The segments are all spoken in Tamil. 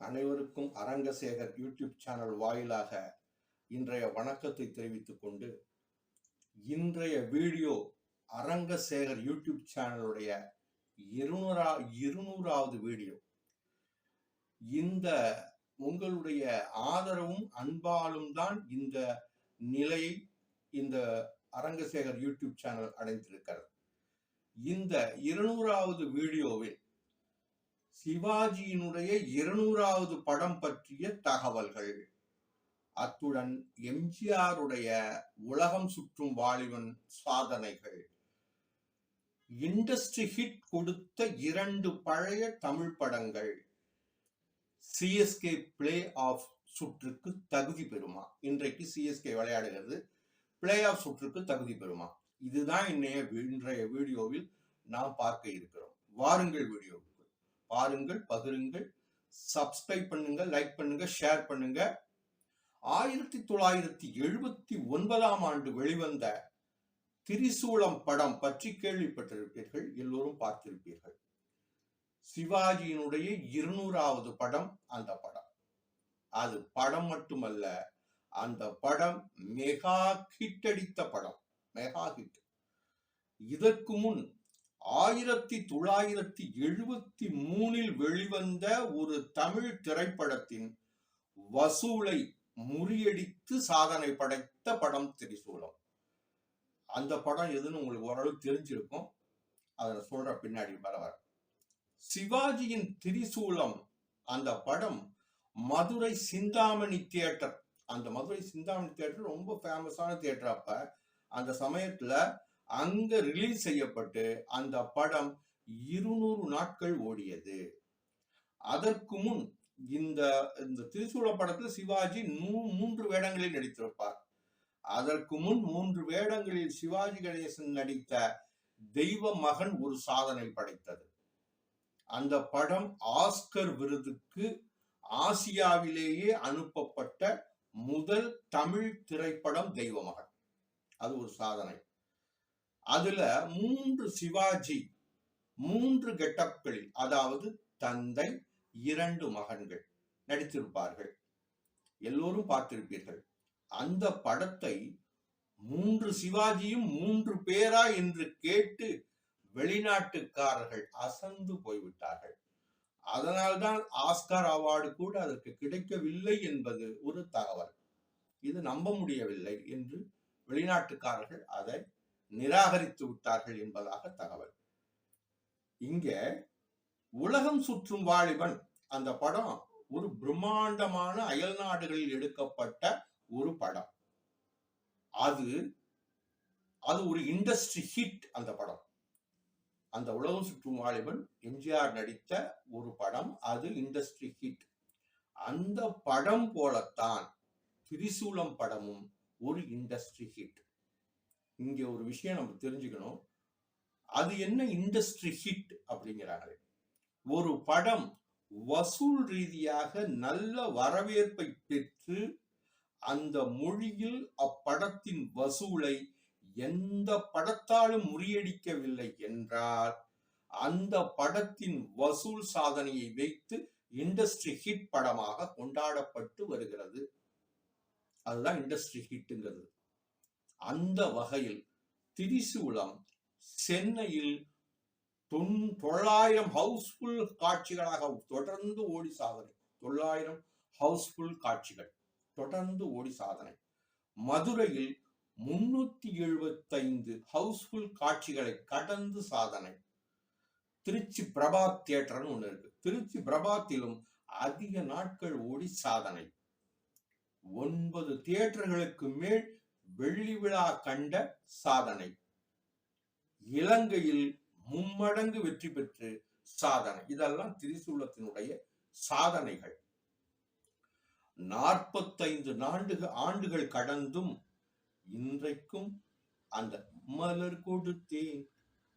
அனைவருக்கும் அரங்கசேகர் யூடியூப் சேனல் வாயிலாக இன்றைய வணக்கத்தை தெரிவித்துக் கொண்டு இன்றைய வீடியோ அரங்கசேகர் யூடியூப் சேனலுடைய இருநூறா இருநூறாவது வீடியோ. இந்த உங்களுடைய ஆதரவும் அன்பாலும் தான் இந்த நிலையை இந்த அரங்கசேகர் யூடியூப் சேனல் அடைந்திருக்கிறது. இந்த இருநூறாவது வீடியோவில் சிவாஜியினுடைய இருநூறாவது படம் பற்றிய தகவல்கள். அத்துடன் எம்ஜிஆருடைய உலகம் சுற்றும் வாலிபன் சாதனைகள். இண்டஸ்ட்ரி ஹிட் கொடுத்த இரண்டு பழைய தமிழ் படங்கள். சிஎஸ்கே பிளே ஆஃப் சுற்றுக்கு தகுதி பெறுமா? இன்றைக்கு சிஎஸ்கே விளையாடுகிறது. பிளே ஆஃப் சுற்றுக்கு தகுதி பெறுமா? இதுதான் இன்னைய இன்றைய வீடியோவில் நாம் பார்க்க இருக்கிறோம். வாருங்கள் வீடியோ பாருங்கள் பகிருங்கள் சப்ஸ்கிரைப் பண்ணுங்க லைக் பண்ணுங்க ஷேர் பண்ணுங்க. ஆயிரத்தி தொள்ளாயிரத்தி எழுபத்தி ஒன்பதாம் ஆண்டு வெளிவந்த திரிசூலம் படம் பற்றி கேள்விப்பட்டிருப்பீர்கள் எல்லோரும் பார்த்திருப்பீர்கள். சிவாஜியினுடைய இருநூறாவது படம் அந்த படம். அது படம் மட்டுமல்ல அந்த படம் மெகா ஹிட் அடித்த படம் மெகா ஹிட் இதற்கு முன் ஆயிரத்தி தொள்ளாயிரத்தி எழுபத்தி மூணில் வெளிவந்த ஒரு தமிழ் திரைப்படத்தின் வசூலை முறியடித்து சாதனை படைத்த படம் திரிசூலம். அந்த படம் எதுன்னு உங்களுக்கு ஓரளவு தெரிஞ்சிருக்கும். அதை சொல்ற பின்னாடி பரவாயில்ல சிவாஜியின் திரிசூலம் அந்த படம் மதுரை சிந்தாமணி தியேட்டர். அந்த மதுரை சிந்தாமணி தியேட்டர் ரொம்ப ஃபேமஸான தியேட்டர் அப்ப. அந்த சமயத்துல அங்க ரிலீஸ் செய்யப்பட்டு அந்த படம் இருநூறு நாட்கள் ஓடியது. அதற்கு முன் இந்த இந்த திரிசூல படத்தில் சிவாஜி மூன்று வேடங்களில் நடித்திருப்பார். அதற்கு முன் மூன்று வேடங்களில் சிவாஜி கணேசன் நடித்த தெய்வ மகன் ஒரு சாதனை படைத்தது. அந்த படம் ஆஸ்கர் விருதுக்கு ஆசியாவிலேயே அனுப்பப்பட்ட முதல் தமிழ் திரைப்படம் தெய்வ மகன். அது ஒரு சாதனை. அதுல மூன்று சிவாஜி மூன்று கெட்டப்களில் அதாவது தந்தை இரண்டு மகன்கள் நடித்திருப்பார்கள். எல்லோரும் பார்த்திருப்பீர்கள். அந்த படத்தை மூன்று சிவாஜியும் மூன்று பேரா என்று கேட்டு வெளிநாட்டுக்காரர்கள் அசந்து போய்விட்டார்கள். அதனால்தான் ஆஸ்கார் அவார்டு கூட அதற்கு கிடைக்கவில்லை என்பது ஒரு தகவல். இது நம்ப முடியவில்லை என்று வெளிநாட்டுக்காரர்கள் அதை நிராகரித்து விட்டார்கள் என்பதாக தகவல். இங்க உலகம் சுற்றும் வாலிபன் அந்த படம் ஒரு பிரம்மாண்டமான அயல் நாடுகளில் எடுக்கப்பட்ட ஒரு படம். அது அது ஒரு இண்டஸ்ட்ரி ஹிட் அந்த படம். அந்த உலகம் சுற்றும் வாலிபன் எம்ஜிஆர் நடித்த ஒரு படம் அது இண்டஸ்ட்ரி ஹிட் அந்த படம் போலத்தான் திரிசூலம் படமும் ஒரு இண்டஸ்ட்ரி ஹிட் இங்கே ஒரு விஷயம் நம்ம தெரிஞ்சுக்கணும். அது என்ன இண்டஸ்ட்ரி ஹிட் அப்படிங்கிறாங்க ஒரு படம் வசூல் ரீதியாக நல்ல வரவேற்பை பெற்று அந்த மொழியில் அப்படத்தின் வசூலை எந்த படத்தாலும் முறியடிக்கவில்லை என்றால் அந்த படத்தின் வசூல் சாதனையை வைத்து இண்டஸ்ட்ரி ஹிட் படமாக கொண்டாடப்பட்டு வருகிறது. அதுதான் இண்டஸ்ட்ரி ஹிட்டுங்கிறது அந்த வகையில் திரிசூலம் சென்னையில் தொன் தொள்ளாயிரம் ஹவுஸ்ஃபுல் காட்சிகளாக தொடர்ந்து ஓடி சாதனை. தொள்ளாயிரம் ஹவுஸ்ஃபுல் காட்சிகள் தொடர்ந்து ஓடி சாதனை. மதுரையில் முன்னூத்தி எழுபத்தைந்து ஹவுஸ்ஃபுல் காட்சிகளை கடந்து சாதனை. திருச்சி பிரபாத் தியேட்டர்னு ஒன்று இருக்கு. திருச்சி பிரபாத்திலும் அதிக நாட்கள் ஓடி சாதனை. ஒன்பது தியேட்டர்களுக்கு மேல் வெள்ளி விழா கண்ட சாதனை. இலங்கையில் மும்மடங்கு வெற்றி பெற்று சாதனை. இதெல்லாம் திரிசூலத்தினுடைய சாதனைகள். நாற்பத்தைந்து நான்கு ஆண்டுகள் கடந்தும் இன்றைக்கும் அந்த மலர் கொடுத்தேன்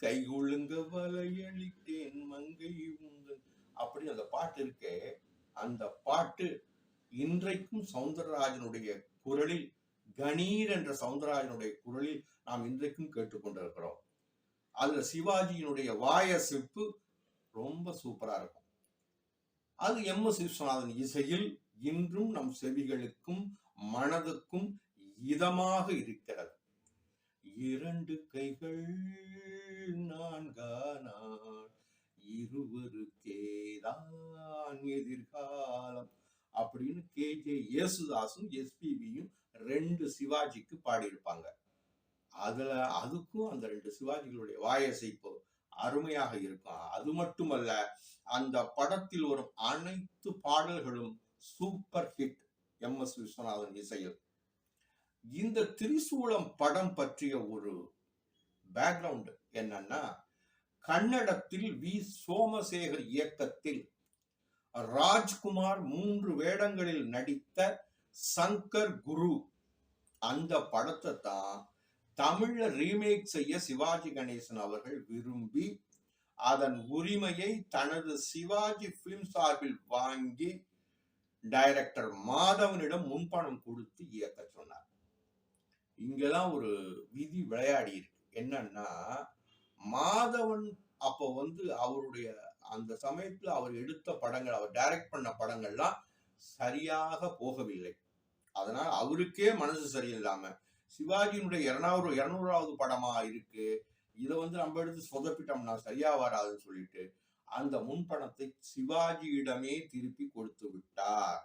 கை ஒழுங்க வலையளித்தேன் மங்கை உந்தன். அப்படி அந்த பாட்டு இருக்கே அந்த பாட்டு இன்றைக்கும் சவுந்தரராஜனுடைய குரலில் கணீர் என்ற சவுந்தரராஜனுடைய குரலில் நாம் இன்றைக்கும் கேட்டுக்கொண்டிருக்கிறோம். அதுல சிவாஜியினுடைய வாயசிப்பு ரொம்ப சூப்பரா இருக்கும். அது எம் எஸ் விஸ்வநாதன் இசையில் இன்றும் நம் செவிகளுக்கும் மனதுக்கும் இதமாக இருக்கிறது. இரண்டு கைகள் நான்கானால் இருவருக்கேதான் எதிர்காலம் அப்படின்னு கே. ஜே. யேசுதாசும் எஸ்பிபியும் ரெண்டு சிவாஜிக்கு பாடியிருப்பாங்க. அதுல அதுக்கும் அந்த ரெண்டு சிவாஜிகளுடைய வாயசைப்பு அருமையாக இருக்கும். அது மட்டுமல்ல அந்த படத்தில் வரும் அனைத்து பாடல்களும் super hit M S Viswanathan இசையில். இந்த திரிசூலம் படம் பற்றிய ஒரு பேக்ரவுண்ட் என்னன்னா கன்னடத்தில் வி. சோமசேகர் இயக்கத்தில் ராஜ்குமார் மூன்று வேடங்களில் நடித்த சங்கர் குரு அந்த படத்தை தான் தமிழ்ல ரீமேக் செய்ய சிவாஜி கணேசன் அவர்கள் விரும்பி அதன் உரிமையை தனது சிவாஜி பிலிம் சார்பில் வாங்கி டைரக்டர் மாதவனிடம் முன்பணம் கொடுத்து இயக்க சொன்னார். இங்கெல்லாம் ஒரு விதி விளையாடி இருக்கு. என்னன்னா மாதவன் அப்போ வந்து அவருடைய அந்த சமயத்துல அவர் எடுத்த படங்கள் அவர் டைரக்ட் பண்ண படங்கள்லாம் சரியாக போகவில்லை. அதனால் அவருக்கே மனசு சரியில்லாம சிவாஜியினுடைய இரநூறு இருநூறாவது படமா இருக்கு. இதை வந்து நம்ம எடுத்து சொதப்பிட்டோம்னா சரியா வராதுன்னு சொல்லிட்டு அந்த முன்பணத்தை சிவாஜியிடமே திருப்பி கொடுத்து விட்டார்.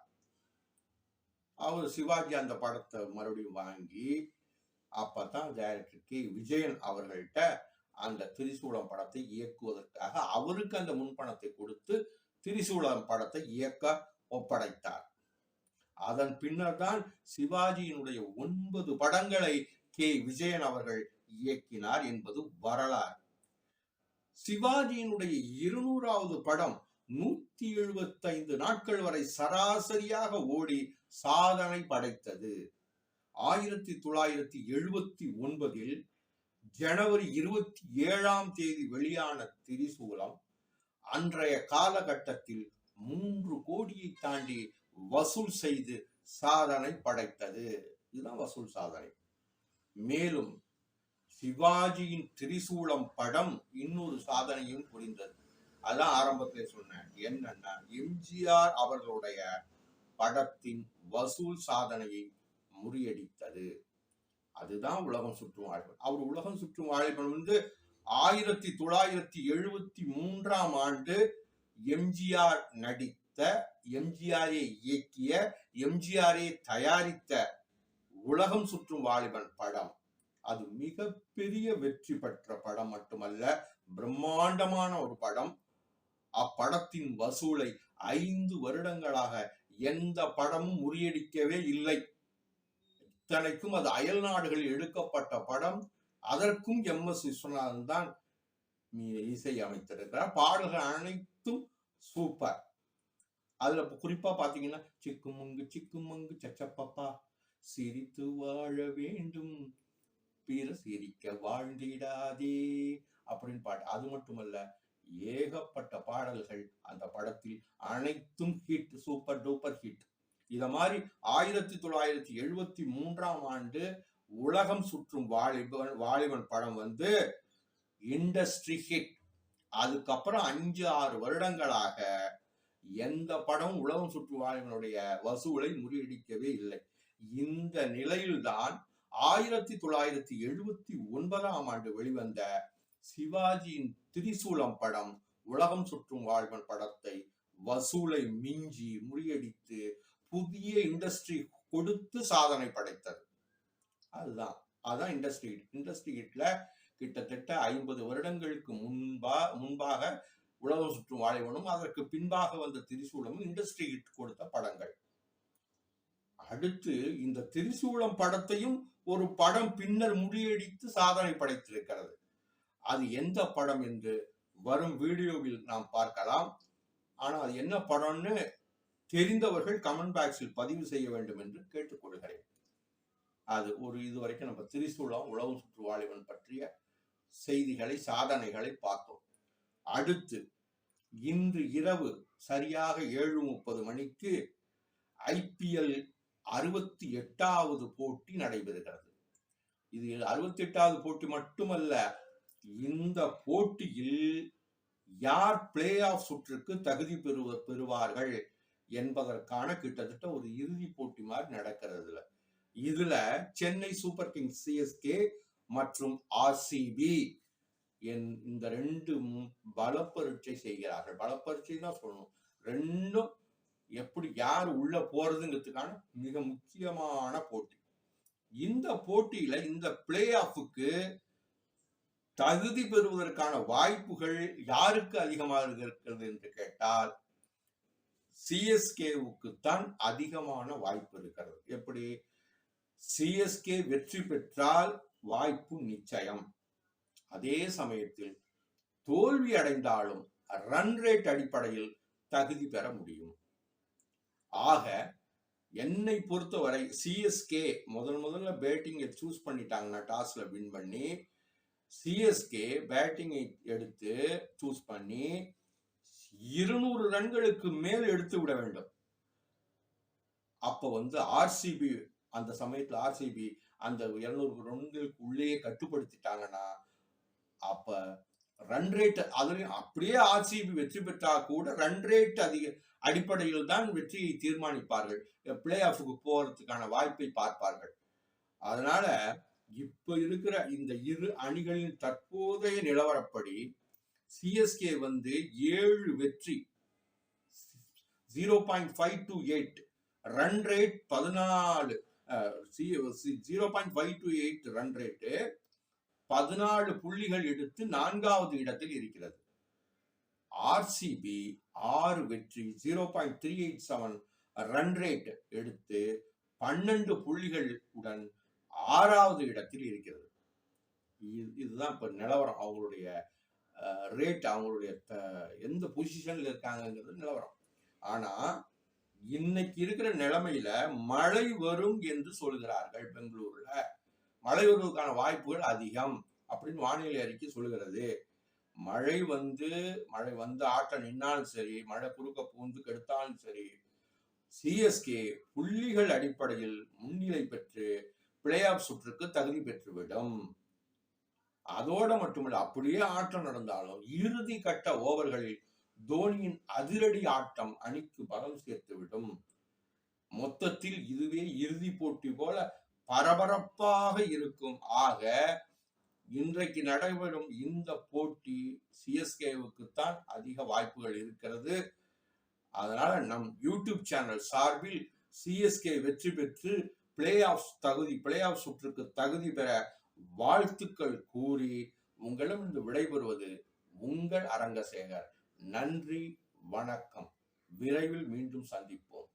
அவர் சிவாஜி அந்த படத்தை மறுபடியும் வாங்கி அப்பதான் டைரக்டர் கே. விஜயன் அவர்கள்ட்ட அந்த திரிசூலம் படத்தை இயக்குவதற்காக அவருக்கு அந்த முன்பணத்தை கொடுத்து திரிசூலம் படத்தை இயக்க ஒப்படைத்தார். அதன் பின்னர் தான் சிவாஜியினுடைய ஒன்பது படங்களை கே. விஜயன் அவர்கள் இயக்கினார் என்பது வரலாறு. சிவாஜியினுடைய இருநூறாவது படம் நூத்தி எழுபத்தைந்து நாட்கள் வரை சராசரியாக ஓடி சாதனை படைத்தது. ஆயிரத்தி தொள்ளாயிரத்தி எழுபத்தி ஒன்பதில் ஜனவரி இருபத்தி ஏழாம் தேதி வெளியான திரிசூலம் அன்றைய காலகட்டத்தில் மூன்று கோடியை தாண்டி வசூல் செய்து சாதனை படைத்தது. இதுதான் வசூல் சாதனை. மேலும் சிவாஜியின் திரிசூலம் படம் இன்னொரு சாதனையும் புரிந்தது. அதான் ஆரம்பத்தில் சொன்னேன். என்னன்னா எம்ஜிஆர் அவர்களுடைய படத்தின் வசூல் சாதனையை முறியடித்தது. அதுதான் உலகம் சுற்றும் வாலிபன் அவர் உலகம் சுற்றும் வாலிபன் வந்து ஆயிரத்தி தொள்ளாயிரத்தி எழுபத்தி மூன்றாம் ஆண்டு எம்ஜிஆர் கொடுத்த எம்ஜிஆரே இயக்கிய எம்ஜிஆரே தயாரித்த உலகம் சுற்றும் வாலிபன் படம். அது மிகப்பெரிய வெற்றி பெற்ற படம் மட்டுமல்ல பிரம்மாண்டமான ஒரு படம். அப்படத்தின் வசூலை ஐந்து வருடங்களாக எந்த படமும் முறியடிக்கவே இல்லை. இத்தனைக்கும் அது அயல் நாடுகளில் எடுக்கப்பட்ட படம். அதற்கும் எம் எஸ் விஸ்வநாதன் தான் இசை அமைத்திருக்கிறார். பாடல்கள் அனைத்தும் சூப்பர். அதுல குறிப்பா பாத்தீங்கன்னா சிக்குமுங்கு சிக்குமுங்கு சச்சப்பப்பா சிரித்து வாழ வேண்டும் பிற சிரிக்க வாழ்ந்திடாதே அப்படின்னு பாட்டு. அது மட்டுமல்ல ஏகப்பட்ட பாடல்கள் அந்த படத்தில் அனைத்தும் ஹிட் சூப்பர் டூப்பர் ஹிட் இத மாதிரி ஆயிரத்தி தொள்ளாயிரத்தி எழுபத்தி மூன்றாம் ஆண்டு உலகம் சுற்றும் வாலிபன் வாலிபன் படம் வந்து இண்டஸ்ட்ரி ஹிட் அதுக்கப்புறம் அஞ்சு ஆறு வருடங்களாக எந்த படம் உலகம் சுற்றும் வசூலை முறியடிக்கவே இல்லை. இந்த நிலையில்தான் ஆயிரத்தி தொள்ளாயிரத்தி எழுபத்தி ஒன்பதாம் ஆண்டு வெளிவந்த சிவாஜியின் திரிசூலம் படம் உலகம் சுற்றும் வாழ்வன் படத்தை வசூலை மிஞ்சி முறியடித்து புதிய இண்டஸ்ட்ரி கொடுத்து சாதனை படைத்தது. அதுதான். அதான் இண்டஸ்ட்ரி இண்டஸ்ட்ரி கிட்ட கிட்டத்தட்ட ஐம்பது வருடங்களுக்கு முன்பா முன்பாக உலகம் சுற்றும் வாழைவனும் அதற்கு பின்பாக வந்த திரிசூலமும் இண்டஸ்ட்ரி ஹிட் கொடுத்த படங்கள். அடுத்து இந்த திரிசூலம் படத்தையும் ஒரு படம் பின்னர் முடியடித்து சாதனை படைத்திருக்கிறது. அது எந்த படம் என்று வரும் வீடியோவில் நாம் பார்க்கலாம். ஆனால் அது என்ன படம்னு தெரிந்தவர்கள் கமெண்ட் பாக்ஸில் பதிவு செய்ய வேண்டும் என்று கேட்டுக்கொள்கிறேன் அது ஒரு இதுவரைக்கும் நம்ம திரிசூலம் உழவு சுற்று வாலிபன் பற்றிய செய்திகளை சாதனைகளை பார்த்தோம். அடுத்து இன்று இரவு சரியாக ஏழு முப்பது மணிக்கு ஐபிஎல் அறுபத்தி எட்டாவது போட்டி நடைபெறுகிறது. இது அறுபத்தி எட்டாவது போட்டி மட்டுமல்ல இந்த போட்டியில் யார் பிளே ஆஃப் சுற்றுக்கு தகுதி பெறுவ பெறுவார்கள் என்பதற்கான கிட்டத்தட்ட ஒரு இறுதி போட்டி மாதிரி நடக்கிறது இதுல இதுல சென்னை சூப்பர் கிங்ஸ் சிஎஸ்கே மற்றும் ஆர்சிபி என் இந்த ரெண்டும் பலப்பரீட்சை செய்கிறார்கள். பலப்பரீட்சை தான் சொல்லணும். ரெண்டும் எப்படி யார் உள்ள போறதுங்கிறதுக்கான மிக முக்கியமான போட்டி. இந்த போட்டியில இந்த பிளே ஆஃபுக்கு தகுதி பெறுவதற்கான வாய்ப்புகள் யாருக்கு அதிகமாக இருக்கிறது என்று கேட்டால் சிஎஸ்கேவுக்கு தான் அதிகமான வாய்ப்பு இருக்கிறது. எப்படி? சிஎஸ்கே வெற்றி பெற்றால் வாய்ப்பு நிச்சயம். அதே சமயத்தில் தோல்வி அடைந்தாலும் ரன் ரேட் அடிப்படையில் தகுதி பெற முடியும். ஆக என்னை பொறுத்தவரை சிஎஸ்கே முதல் முதல்ல பேட்டிங்கை சூஸ் பண்ணிட்டாங்கன்னா டாஸ்ல வின் பண்ணி சிஎஸ்கே பேட்டிங்கை எடுத்து சூஸ் பண்ணி இருநூறு ரன்களுக்கு மேல் எடுத்து விட வேண்டும். அப்ப வந்து ஆர்சிபி அந்த சமயத்துல ஆர்சிபி அந்த இருநூறு ரன்களுக்கு உள்ளேயே கட்டுப்படுத்திட்டாங்கன்னா அப்ப ரன் ரேட் அதுலயும் அப்படியே ஆர்சிபி வெற்றி பெற்றா கூட ரன் ரேட் அதிக அடிப்படையில் தான் வெற்றியை தீர்மானிப்பார்கள். பிளே ஆஃபுக்கு போறதுக்கான வாய்ப்பை பார்ப்பார்கள். அதனால இப்ப இருக்கிற இந்த இரு அணிகளின் தற்போதைய நிலவரப்படி சிஎஸ்கே வந்து ஏழு வெற்றி zero point five two eight run rate பதினாலு zero point five two eight run rate பதினாலு புள்ளிகள் எடுத்து நான்காவது இடத்தில் இருக்கிறது. ஆர்சிபி ஆறு வெற்றி zero point three eight seven run rate எடுத்து பன்னெண்டு புள்ளிகள் உடன் ஆறாவது இடத்தில் இருக்கிறது. இது- இதுதான் இப்ப நிலவரம். அவங்களுடைய ரேட் அவங்களுடைய த- எந்த பொசிஷன்ல இருக்காங்கங்கிறது நிலவரம். ஆனா இன்னைக்கு இருக்கிற நிலைமையில மழை வரும் என்று சொல்கிறார்கள் பெங்களூர்ல. மழை வருவதற்கான வாய்ப்புகள் அதிகம் அப்படின்னு வானிலை அறிக்கை சொல்கிறது மழை வந்து மழை வந்து ஆட்டம் நின்னாலும் சரி மழை குறுக்க பூந்து கெடுத்தாலும் சரி சிஎஸ்கே புள்ளிகள் அடிப்படையில் முன்னிலை பெற்று பிளே ஆஃப் சுற்றுக்கு தகுதி பெற்றுவிடும். அதோட மட்டுமல்ல அப்படியே ஆட்டம் நடந்தாலும் இறுதி கட்ட ஓவர்களில் தோனியின் அதிரடி ஆட்டம் அணிக்கு பலம் சேர்த்துவிடும். மொத்தத்தில் இதுவே இறுதி போட்டி போல பரபரப்பாக இருக்கும். ஆக இன்றைக்கு நடைபெறும் இந்த போட்டி சிஎஸ்கேவுக்கு தான் அதிக வாய்ப்புகள் இருக்கிறது. அதனால நம் யூடியூப் சேனல் சார்பில் சிஎஸ்கே வெற்றி பெற்று பிளே ஆஃப் தகுதி பிளே ஆஃப் சுற்றுக்கு தகுதி பெற வாழ்த்துக்கள் கூறி உங்களிடம் விடைபெறுவது உங்கள் அரங்கசேகர். நன்றி வணக்கம். விரைவில் மீண்டும் சந்திப்போம்.